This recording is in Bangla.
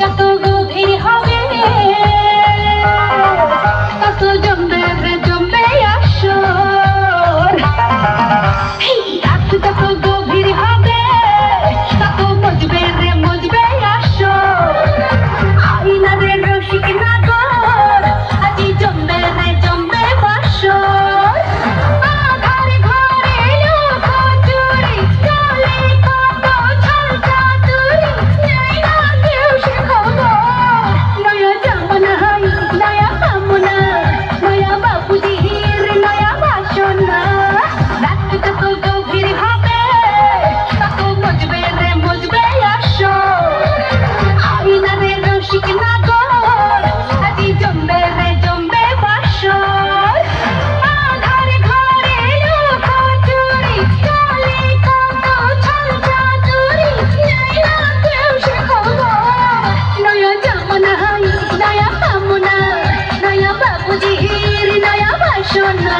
যত গভীর হবে, তত জমবে জমবে আসর। এই রাত যত গভীর হবে, তত মজবে রে মজবে আসর। আইনারে রসিক না কামনা নয়া বাবুজির নয়া বাসনা।